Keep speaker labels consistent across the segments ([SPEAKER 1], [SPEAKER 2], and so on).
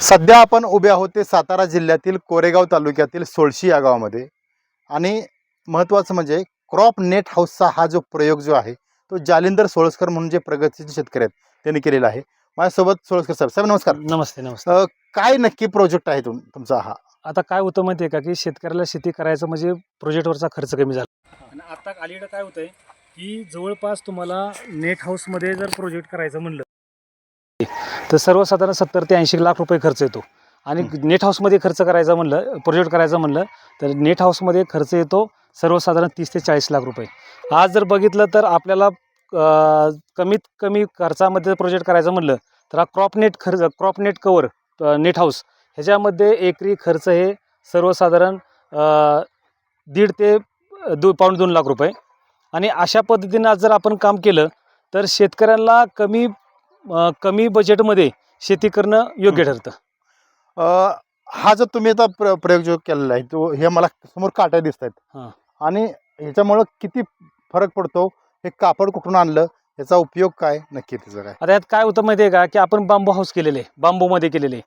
[SPEAKER 1] सध्या आपण उभे आहोत ते सातारा जिल्ह्यातील कोरेगाव तालुक्यातील सोळशी या गावामध्ये. आणि महत्त्वाचं म्हणजे क्रॉप नेट हाऊसचा हा जो प्रयोग जो आहे तो जालिंदर सोळसकर म्हणून जे प्रगतीचे शेतकरी आहेत त्यांनी केलेला आहे. माझ्यासोबत सोळसकर साहेब साहेब नमस्कार.
[SPEAKER 2] नमस्ते नमस्ते.
[SPEAKER 1] अ, काय नक्की प्रोजेक्ट आहे तुम तुमचा हा?
[SPEAKER 2] आता काय होतं माहिती आहे का की शेतकऱ्याला शेती करायचं म्हणजे प्रोजेक्टवरचा खर्च कमी झाला. आणि आता अलीकडे काय होतंय की जवळपास तुम्हाला नेट हाऊसमध्ये जर प्रोजेक्ट करायचं म्हणलं तर सर्वसाधारण सत्तर ते ऐंशी लाख रुपये खर्च येतो. आणि नेट हाऊसमध्ये खर्च करायचा म्हणलं प्रोजेक्ट करायचं म्हणलं तर नेट हाऊसमध्ये खर्च येतो सर्वसाधारण तीस ते चाळीस लाख रुपये. आज जर बघितलं तर आपल्याला कमीत कमी खर्चामध्ये प्रोजेक्ट करायचं म्हणलं तर हा क्रॉप नेट खर्च crop net cover net house ह्याच्यामध्ये एकरी खर्च हे सर्वसाधारण दीड ते दो पाऊण दोन लाख रुपये. आणि अशा पद्धतीनं आज जर आपण काम केलं तर शेतकऱ्यांना कमी कमी बजेटमध्ये शेती करणं योग्य ठरतं.
[SPEAKER 1] हा जो तुम्ही आता प्र प्रयोग जो केलेला आहे तो हे मला समोर काट्या दिसत. आहेत. आणि ह्याच्यामुळं किती फरक पडतो? हे कापड कुठून आणलं? याचा उपयोग काय? नक्की त्याचा काय?
[SPEAKER 2] आता यात काय होतं माहिती आहे का? की आपण बांबू हाऊस केलेले आहे बांबूमध्ये केलेले.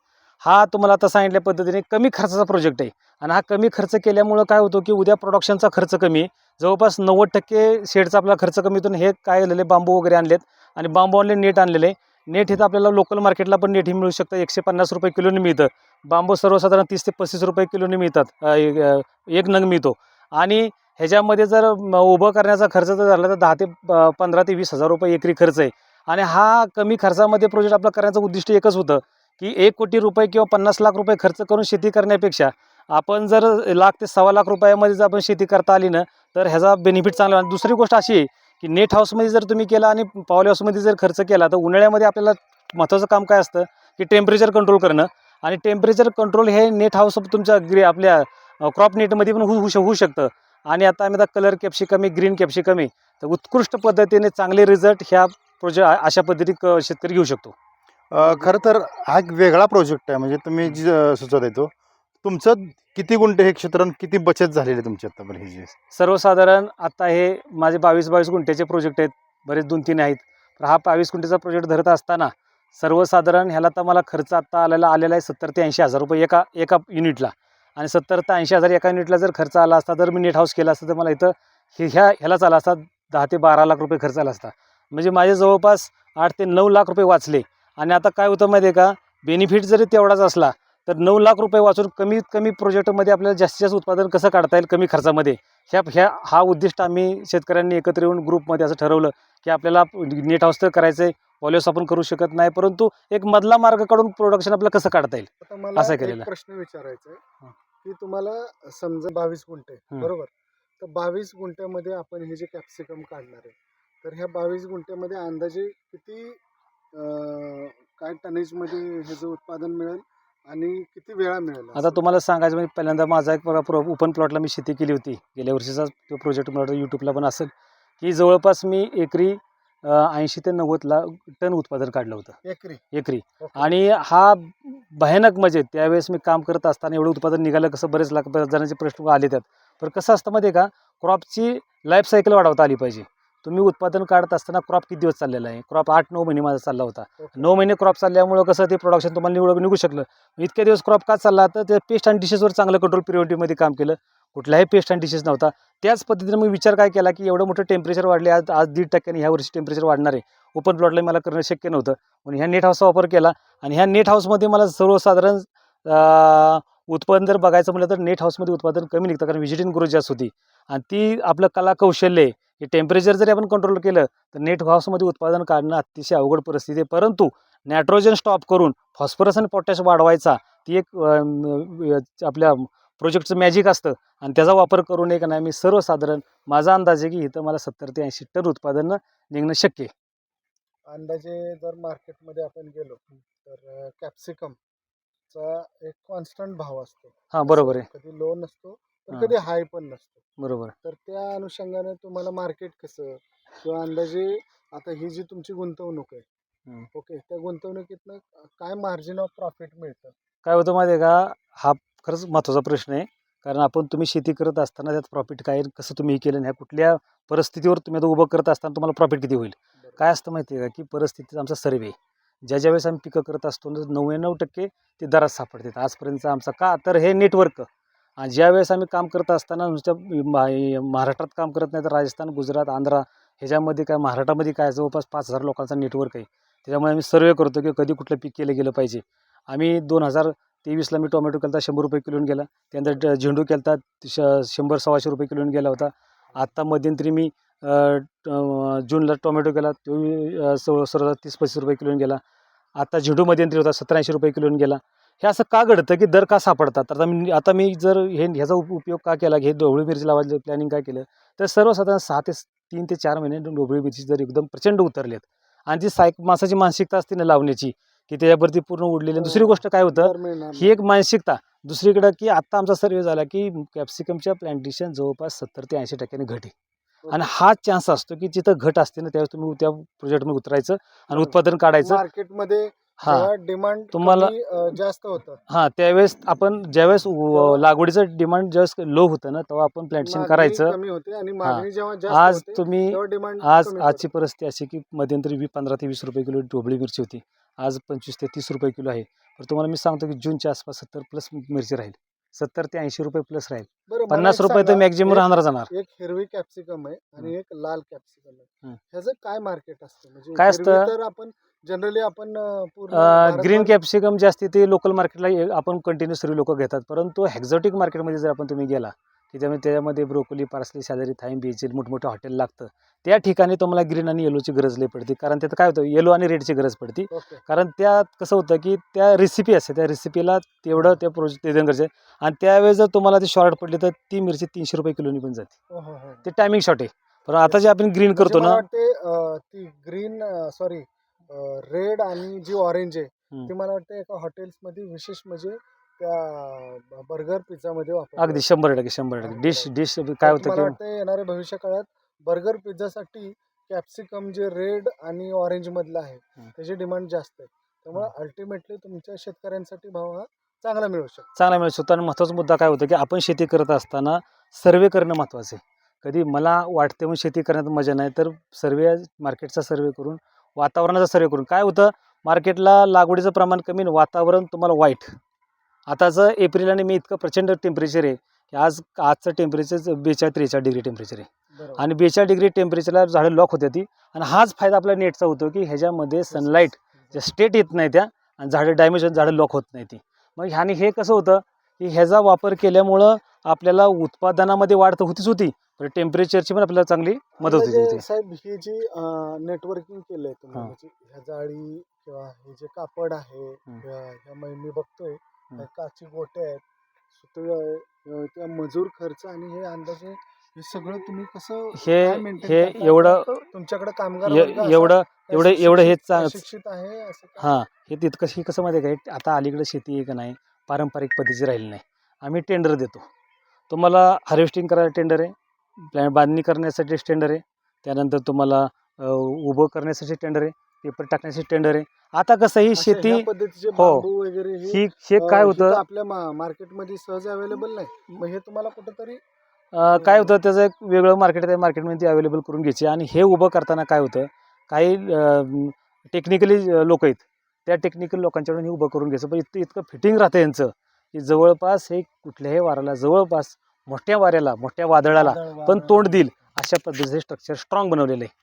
[SPEAKER 2] हा तुम्हाला आता सांगितल्या पद्धतीने कमी खर्चाचा प्रोजेक्ट आहे. आणि हा कमी खर्च केल्यामुळं काय होतं की उद्या प्रोडक्शनचा खर्च कमी जवळपास नव्वद टक्के शेडचा आपला खर्च कमी होतो हे काय झालेले? बांबू वगैरे आणलेत. आणि बांबू आणले नेट आणलेले. नेट हे तर आपल्याला लोकल मार्केटला पण नेट ही मिळू शकतं. एकशे पन्नास रुपये किलोने मिळतं. बांबू सर्वसाधारण तीस ते पस्तीस रुपये किलोने मिळतात. एक एक नग मिळतो. आणि ह्याच्यामध्ये जर म, उभं करण्याचा खर्च जर झाला तर दहा ते प- पंधरा ते वीस हजार रुपये एकरी खर्च आहे. आणि हा कमी खर्चामध्ये प्रोजेक्ट आपला करण्याचं उद्दिष्ट एकच होतं की एक कोटी रुपये किंवा पन्नास लाख रुपये खर्च करून शेती करण्यापेक्षा आपण जर लाख ते सव्वा लाख रुपयामध्ये जर आपण शेती करता आली ना तर ह्याचा बेनिफिट चांगला. आणि दुसरी गोष्ट अशी आहे की नेट हाऊसमध्ये जर तुम्ही केला आणि पॉवर हाऊसमध्ये जर खर्च केला तर उन्हाळ्यामध्ये आपल्याला महत्त्वाचं काम काय असतं? की टेम्परेचर कंट्रोल करणं. आणि टेम्परेचर कंट्रोल हे नेट हाऊस तुमच्या ग्री आपल्या क्रॉप नेटमध्ये पण होऊ होऊ होऊ शकतं. आणि आता आम्ही आता कलर कॅप्सिकमी ग्रीन कॅप्सिकमी तर उत्कृष्ट पद्धतीने चांगले रिझल्ट ह्या प्रोजेक्ट अशा पद्धती क- शेतकरी घेऊ शकतो.
[SPEAKER 1] खरं तर हा एक वेगळा प्रोजेक्ट आहे. म्हणजे तुम्ही जी सुचवता सुचवत तुमचं किती गुंठे हे क्षेत्र किती बचत झालेली आहे तुमची आतापर्यंत हे जे?
[SPEAKER 2] सर्वसाधारण आता हे माझे बावीस बावीस गुंठ्याचे प्रोजेक्ट आहेत. बरेच दोन तीन आहेत. तर हा बावीस गुंठ्याचा प्रोजेक्ट धरत असताना सर्वसाधारण ह्याला तर मला खर्च आत्ता आलेला आलेला आहे सत्तर ते ऐंशी हजार रुपये एका एका युनिटला आणि सत्तर ते ऐंशी हजार एका युनिटला जर खर्च आला असता जर मी नेट हाऊस केला असता तर मला इथं हे ह्या ह्यालाच आला असता दहा ते बारा लाख रुपये खर्च आला असता. म्हणजे माझे जवळपास आठ ते नऊ लाख रुपये वाचले. आणि आता काय होतं माहिती आहे का? बेनिफिट जरी तेवढाच असला तर नऊ लाख रुपये वाचून कमीत कमी प्रोजेक्टमध्ये आपल्याला जास्तीत जास्त उत्पादन कसं काढता येईल कमी खर्चामध्ये ह्या ह्या हा उद्दिष्ट आम्ही शेतकऱ्यांनी एकत्र येऊन ग्रुपमध्ये असं ठरवलं की आपल्याला नेट हाऊस तर करायचं आहे पॉलिओस आपण करू शकत नाही परंतु एक मधला मार्ग काढून प्रोडक्शन आपल्याला कसं काढता येईल असं
[SPEAKER 3] एक
[SPEAKER 2] केलेलं.
[SPEAKER 3] प्रश्न विचारायचा आहे. की तुम्हाला समजा बावीस गुंठे. बरोबर तर बावीस गुंठ्यामध्ये आपण हे जे कॅप्सिकम काढणार आहे तर ह्या बावीस गुंठ्यामध्ये अंदाजे किती काय टनेजमध्ये ह्याचं उत्पादन मिळेल आणि किती वेळा मिळेल
[SPEAKER 2] आता? तुम्हाला सांगायचं म्हणजे पहिल्यांदा माझा एक ओपन प्लॉटला मी शेती केली होती. गेल्या वर्षीचा तो प्रोजेक्ट मला यूट्यूबला पण असेल. की जवळपास मी एकरी ऐंशी ते नव्वद लाख टन उत्पादन काढलं होतं.
[SPEAKER 3] एकरी?
[SPEAKER 2] एकरी. आणि हा भयानक म्हणजे त्यावेळेस मी काम करत असताना एवढं उत्पादन निघालं कसं बरेच लाख बऱ्याच जणांचे प्रश्न आले त्यात. पण कसं असतं माहिती आहे का? क्रॉपची लाईफ सायकल वाढवता आली पाहिजे. तुम्ही उत्पादन काढत असताना क्रॉप किती दिवस चाललेला आहे? क्रॉप आठ नऊ महिने माझा चालला होता. नऊ महिने क्रॉप चालल्यामुळं कसं ते प्रोडक्शन तुम्हाला निवड निघू शकलं? इतके दिवस क्रॉप का चालला? तर ते पेस्ट अँड डिशेसवर चांगलं कंट्रोल पिरियडिटीमध्ये काम केलं. कुठलाही पेस्ट अँड डिशेस नव्हता. त्याच पद्धतीने मी विचार काय केला की एवढं मोठं टेम्परेचर वाढले आज आज दीड टक्क्याने ह्या वर्षी टेम्परेचर वाढणार आहे. ओपन प्लॉटला मला करणं शक्य नव्हतं. म्हणून ह्या नेट हाऊसचा वापर केला आणि ह्या नेट हाऊसमध्ये मला सर्वसाधारण उत्पादन जर बघायचं म्हटलं तर नेट हाऊसमध्ये उत्पादन कमी निघतं कारण व्हिजिटिंग ग्रोथ जास्त होती आणि ती आपलं कला कौशल्य हे टेम्परेचर जरी आपण कंट्रोल केलं तर नेट हाऊसमध्ये उत्पादन काढणं अतिशय अवघड परिस्थिती आहे. परंतु नायट्रोजन स्टॉप करून फॉस्फरस आणि पोटॅश वाढवायचा ती एक आपल्या प्रोजेक्टचं मॅजिक असतं. आणि त्याचा वापर करून एक नाही मी सर्वसाधारण माझा अंदाज आहे की इथं मला सत्तर ते ऐंशी टन उत्पादन निघणं शक्य आहे.
[SPEAKER 3] अंदाजे जर मार्केटमध्ये आपण गेलो तर कॅप्सिकम कॅप्सिकमचा एक कॉन्स्टंट भाव असतो.
[SPEAKER 2] हां बरोबर आहे.
[SPEAKER 3] कधी लो नसतो तर
[SPEAKER 2] हां.
[SPEAKER 3] कधी हाय पण नसतो.
[SPEAKER 2] बरोबर
[SPEAKER 3] तर त्या अनुषंगाने तुम्हाला मार्केट कसं किंवा अंदाजे आता ही जी तुमची गुंतवणूक आहे. ओके त्या गुंतवणुकीतनं काय मार्जिन ऑफ प्रॉफिट मिळतं?
[SPEAKER 2] काय होतं माहिती आहे का? हा खरंच महत्त्वाचा प्रश्न आहे. कारण आपण तुम्ही शेती करत असताना त्यात प्रॉफिट काय कसं तुम्ही हे केलं ह्या कुठल्या परिस्थितीवर तुम्ही आता उभं करत असताना तुम्हाला प्रॉफिट किती होईल? काय असतं माहिती आहे का? की परिस्थितीचा आमचा सर्वे ज्या ज्यावेळेस आम्ही पिकं करत असतो ना नव्याण्णव टक्के ते दरात सापडतात. आजपर्यंत आमचा का? तर हे नेटवर्क. आणि ज्यावेळेस आम्ही काम करत असताना नुसत्या मा- महाराष्ट्रात काम करत नाही तर राजस्थान गुजरात आंध्रा ह्याच्यामध्ये काय महाराष्ट्रामध्ये काय जवळपास पाच हजार लोकांचा नेटवर्क आहे. त्याच्यामुळे आम्ही सर्वे करतो की कधी कुठलं पीक केलं गेलं पाहिजे. आम्ही दोन हजार तेवीसला मी टोमॅटो केला शंभर रुपये किलोने गेला त्यानंतर ड- झेंडू केला श शंभर सव्वाशे रुपये किलोने गेला होता. आत्ता मध्यंतरी मी जूनला टोमॅटो केला तो अ, सो तीस पस्तीस रुपये किलोने गेला. आता झेंडू मध्यंतरी होता सतराऐंशी रुपये किलोने गेला. हे असं का घडतं की दर का सापडतात? तर आता मी आता मी जर हे ह्याचा उपयोग का केला? की हे ढोबळी मिरची लावायचं प्लॅनिंग काय केलं? तर सर्वसाधारण सहा ते तीन ते चार महिने ढोबळी मिरची जर एकदम प्रचंड उतरलेत आणि जी सायक माणसाची मानसिकता असते ना लावण्याची की त्याच्यावरती पूर्ण उडलेली. आणि दुसरी गोष्ट काय होतं? ही एक मानसिकता. दुसरीकडं की आत्ता आमचा सर्वे झाला की कॅप्सिकमच्या प्लांटेशन जवळपास सत्तर ते ऐंशी टक्क्याने घट आहे. आणि हा चान्स असतो की जिथं घट असते ना त्यावेळेस तुम्ही त्या प्रोजेक्टमध्ये उतरायचं आणि
[SPEAKER 3] बरोबर.
[SPEAKER 2] उत्पादन काढायचं.
[SPEAKER 3] मार्केटमध्ये
[SPEAKER 2] हां.
[SPEAKER 3] डिमांड
[SPEAKER 2] तुम्हाला-
[SPEAKER 3] जास्त होतं.
[SPEAKER 2] हां त्यावेळेस आपण ज्यावेळेस लागवडीचं डिमांड ज्यावेळेस लो होतं ना तेव्हा आपण प्लांटेशन करायचं. आज तुम्ही आज आजची परिस्थिती अशी की मध्यंतरी वी पंधरा ते वीस रुपये किलो ढोबळी मिरची होती. आज पंचवीस ते तीस रुपये किलो आहे. तर तुम्हाला मी सांगतो की जूनच्या आसपास सत्तर प्लस मिरची राहील. सत्तर ते ऐंशी रुपये प्लस राहील. पन्नास रुपये तर मॅक्झिमम राहणार जाणार
[SPEAKER 3] एक हिरवी कॅप्सिकम आहे आणि एक लाल कॅप्सिकम आहे.
[SPEAKER 2] हं.
[SPEAKER 3] ह्याचं काय मार्केट असतं? म्हणजे
[SPEAKER 2] काय
[SPEAKER 3] हिरवी
[SPEAKER 2] असतं?
[SPEAKER 3] तर आपण जनरली आपण अं, पूर्ण
[SPEAKER 2] ग्रीन कॅप्सिकम जे असते ते लोकल मार्केटला आपण कंटिन्यू सर्व लोक घेतात. परंतु एक्झॉटिक मार्केटमध्ये जर आपण तुम्ही गेला की त्यामुळे त्याच्यामध्ये ब्रोकोली पार्सली सॅलरी थाईम बेचिल मोठमोठं हॉटेल लागतं. त्या ठिकाणी तुम्हाला ग्रीन आणि येलोची गरज लई पडते. कारण त्यात काय होतं येलो आणि रेडची गरज पडते. कारण त्यात कसं होतं की त्या रेसिपी असते त्या रेसिपीला तेवढं त्या प्रोजेक्ट ते देणं गरजेचं आहे. आणि त्यावेळेस जर तुम्हाला ती शॉर्ट पडली तर ती मिरची तीनशे रुपये किलोनी पण जाते.
[SPEAKER 3] हो, हो, हो.
[SPEAKER 2] ते टायमिंग शॉर्ट आहे. पण आता जे आपण ग्रीन
[SPEAKER 3] म्हणजे
[SPEAKER 2] करतो ना
[SPEAKER 3] ती ग्रीन सॉरी रेड आणि जी ऑरेंज आहे. ती मला वाटतं एका हॉटेल्समध्ये विशेष म्हणजे त्या बर्गर पिझ्झामध्ये वापर
[SPEAKER 2] अगदी शंभर टक्के शंभर टक्के. डिश डिश काय होतं
[SPEAKER 3] मला
[SPEAKER 2] की
[SPEAKER 3] वाटतं येणाऱ्या भविष्य काळात बर्गर पिझ्झासाठी कॅप्सिकम जे रेड आणि ऑरेंज मधलं आहे
[SPEAKER 2] हं.
[SPEAKER 3] त्याची डिमांड जास्त आहे. त्यामुळे अल्टिमेटली तुमच्या शेतकऱ्यांसाठी भाव हा चांगला मिळू शकतो.
[SPEAKER 2] चांगला मिळू शकतो. आणि महत्त्वाचा मुद्दा काय होतं की आपण शेती करत असताना सर्वे करणं महत्त्वाचं आहे. कधी मला वाटते म्हणून शेती करण्यात मजा नाही तर सर्वे मार्केटचा सर्वे करून वातावरणाचा सर्वे करून. काय होतं? मार्केटला लागवडीचं प्रमाण कमी आणि वातावरण तुम्हाला वाईट. आताचं एप्रिल आणि मे इतकं प्रचंड टेम्परेचर आहे की आज आजचं टेम्परेचर बेचाळीस त्रेचाळीस डिग्री टेम्परेचर आहे. आणि बेचाळीस डिग्री टेम्परेचरला झाडं लॉक होते ती. आणि हाच फायदा आपल्या नेटचा होतो की ह्याच्यामध्ये सनलाईट ज्या स्टेट येत नाही त्या आणि झाडं डॅमेज होऊन झाडं लॉक होत नाही ती. मग ह्याने हे कसं होतं की ह्याचा वापर केल्यामुळं आपल्याला उत्पादनामध्ये वाढ तर होतीच होती पण टेम्परेचरची पण आपल्याला चांगली मदत होती
[SPEAKER 3] जे
[SPEAKER 2] होती.
[SPEAKER 3] साहेब ही जी नेटवर्किंग केलंय तुम्ही
[SPEAKER 2] हां.
[SPEAKER 3] म्हणजे ह्या जाळी किंवा हे जे कापड आहे मी बघतोय
[SPEAKER 2] हं.
[SPEAKER 3] ह्या काची गोटे आहेत सुतळं आहे अं, त्या मजूर खर्च आणि हे अंदाजे हे सगळं तुम्ही कसं
[SPEAKER 2] हे
[SPEAKER 3] काय maintain
[SPEAKER 2] हे
[SPEAKER 3] करता?
[SPEAKER 2] एवढं
[SPEAKER 3] तुमच्याकडे कामगार
[SPEAKER 2] ए-
[SPEAKER 3] वर्ग असा
[SPEAKER 2] एवढं
[SPEAKER 3] काय
[SPEAKER 2] एवढं
[SPEAKER 3] शिक्षित-
[SPEAKER 2] एवढं हे चा-
[SPEAKER 3] शिक्षित आहे असं काय?
[SPEAKER 2] हां. हे तितकं हे कसं माहिती आहे काय आता अलीकडे शेती आहे का नाही? पारंपरिक पद्धतीची राहिली नाही. आम्ही टेंडर देतो. तुम्हाला हार्वेस्टिंग करायला टेंडर आहे. प्लॅ बांधणी करण्यासाठी टेंडर आहे. त्यानंतर तुम्हाला अ, उभं करण्यासाठी टेंडर आहे. पेपर टाकण्यासाठी टेंडर आहे. आता कसं ही
[SPEAKER 3] अशा
[SPEAKER 2] शेती
[SPEAKER 3] ह्या पद्धतीचे
[SPEAKER 2] हो.
[SPEAKER 3] बांबू वगैरे हे
[SPEAKER 2] ही हे काय होतं?
[SPEAKER 3] इथं आपल्या मा- मार्केटमध्ये सहज अवेलेबल नाही मग हे तुम्हाला कुठंतरी
[SPEAKER 2] अ, काय होतं त्याचं एक वेगळं मार्केट आहे मार्केटमध्ये ती अवेलेबल करून घ्यायची. आणि हे उभं करताना काय होतं काही टेक्निकली लोक आहेत त्या टेक्निकल लोकांच्याकडून हे उभं करून घ्यायचं. पण इतकं इतकं फिटिंग राहतं यांचं की जवळपास हे कुठल्याही वाराला जवळपास मोठ्या वाऱ्याला मोठ्या वादळाला
[SPEAKER 3] वादळ-
[SPEAKER 2] पण तोंड देईल अशा पद्धतीचे स्ट्रक्चर स्ट्रॉंग बनवलेलं आहे.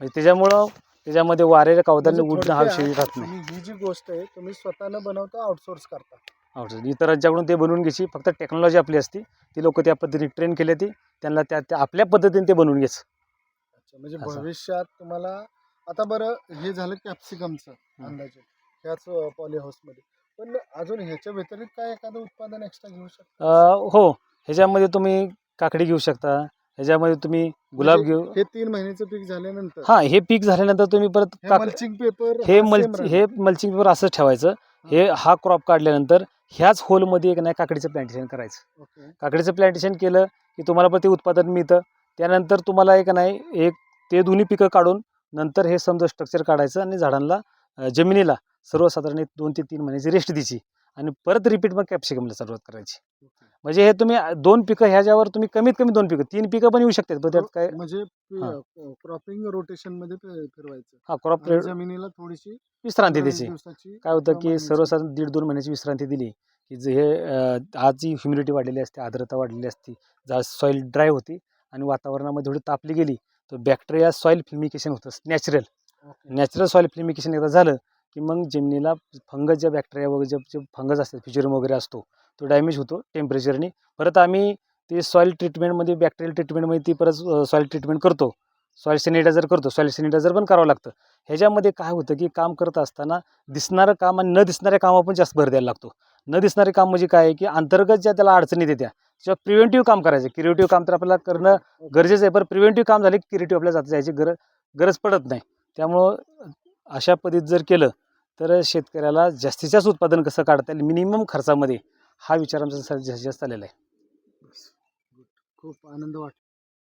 [SPEAKER 2] म्हणजे त्याच्यामुळं त्याच्यामध्ये वाऱ्याच्या कावदाने
[SPEAKER 3] म्हणजे
[SPEAKER 2] उडणं हा
[SPEAKER 3] थोडक्यात
[SPEAKER 2] विषय राहत नाही.
[SPEAKER 3] तुम्ही ही जी गोष्ट आहे तुम्ही स्वतःनं बनवता आउटसोर्स करता.
[SPEAKER 2] आवडतं. इतरांच्याकडून ते बनवून घ्यायची. फक्त टेक्नॉलॉजी आपली असती. ती लोक त्या पद्धतीने ट्रेन केली ती. त्यांना त्या त्या आपल्या पद्धतीने ते बनवून घ्यायचं.
[SPEAKER 3] अच्छा म्हणजे
[SPEAKER 2] असं.
[SPEAKER 3] भविष्यात तुम्हाला आता बरं हे झालं कॅप्सिकमचं अंदाजे. ह्याच पॉली मध्ये. पण अजून ह्याच्या व्यतिरिक्त काय एखादं उत्पादन एक्स्ट्रा घेऊ शकता?
[SPEAKER 2] अ, हो. ह्याच्यामध्ये तुम्ही काकडी घेऊ शकता. ह्याच्यामध्ये तुम्ही गुलाब
[SPEAKER 3] म्हणजे
[SPEAKER 2] घेऊ.
[SPEAKER 3] हे तीन महिन्याचं पीक झाल्यानंतर.
[SPEAKER 2] हां हे पीक झाल्यानंतर तुम्ही परत
[SPEAKER 3] हे
[SPEAKER 2] काक
[SPEAKER 3] मल्चिंग पेपर
[SPEAKER 2] हे मल्च हे मल्चिंग पेपर असंच ठेवायचं. हे. हा क्रॉप काढल्यानंतर ह्याच होलमध्ये एक नाही काकडीचं प्लांटेशन करायचं. काकडीचं प्लांटेशन केलं की तुम्हाला पण ते उत्पादन मिळतं. त्यानंतर तुम्हाला एक नाही एक ते दोन्ही पिकं काढून नंतर हे समजा स्ट्रक्चर काढायचं आणि झाडांना अ, जमिनीला सर्वसाधारण एक दोन ते तीन महिन्याची रेस्ट द्यायची. आणि परत रिपीट मग कॅप्सिकमला सुरुवात करायची. म्हणजे हे तुम्ही दोन पिकं ह्याच्यावर तुम्ही कमीत कमी दोन पिकं तीन पिकं पण येऊ शकतात. पण त्यात काय
[SPEAKER 3] म्हणजे
[SPEAKER 2] हा.
[SPEAKER 3] क्रॉपिंग रोटेशनमध्ये फि- फिरवायचं.
[SPEAKER 2] हा क्रॉप
[SPEAKER 3] आणि जमिनीला थोडीशी
[SPEAKER 2] विश्रांती द्यायची.
[SPEAKER 3] दिवसाची
[SPEAKER 2] काय होतं की. सर्वसाधारण दीड दोन महिन्याची विश्रांती दिली की जे हे अं, आज जी ह्युमिडिटी वाढलेली असते आर्द्रता वाढलेली असते जर सॉईल ड्राय होती आणि वातावरणामध्ये थोडी तापली गेली तर बॅक्टेरिया सॉईल फ्लिमिकेशन होतं. नॅचरल. नॅचरल सॉईल फ्लिमिकेशन एकदा झालं की मग जमिनीला फंगस ज्या बॅक्टेरिया वगैरे जे जे फंगस असतात फिचरम वगैरे असतो तो डॅमेज होतो टेम्परेचरनी परत आम्ही ते सॉईल ट्रीटमेंटमध्ये बॅक्टेरियल ट्रीटमेंटमध्ये ती परत सॉईल ट्रीटमेंट करतो. सॉईल सॅनिटायझर करतो. सॉईल सॅनिटायझर पण करावं लागतं. ह्याच्यामध्ये काय होतं की काम करत असताना दिसणारं काम आणि न दिसणाऱ्या कामा पण जास्त भर द्यायला लागतो. न दिसणारे काम म्हणजे काय? आहे की अंतर्गत ज्या त्याला अडचणी येत्या किंवा प्रिव्हेंटिव्ह काम करायचं. क्रिएटिव्ह काम तर आपल्याला करणं गरजेचं आहे पण प्रिव्हेंटिव्ह काम झाले की क्रिएटिव्ह आपल्याला जात जायची गरज गरज पडत नाही. त्यामुळं अशा पद्धतीत जर केलं तर शेतकऱ्याला जास्तीत जास्त उत्पादन कसं काढता येईल मिनिमम खर्चामध्ये हा विचार आमचा जास्तीत जास्त आलेला आहे.
[SPEAKER 3] खूप आनंद वाटतो.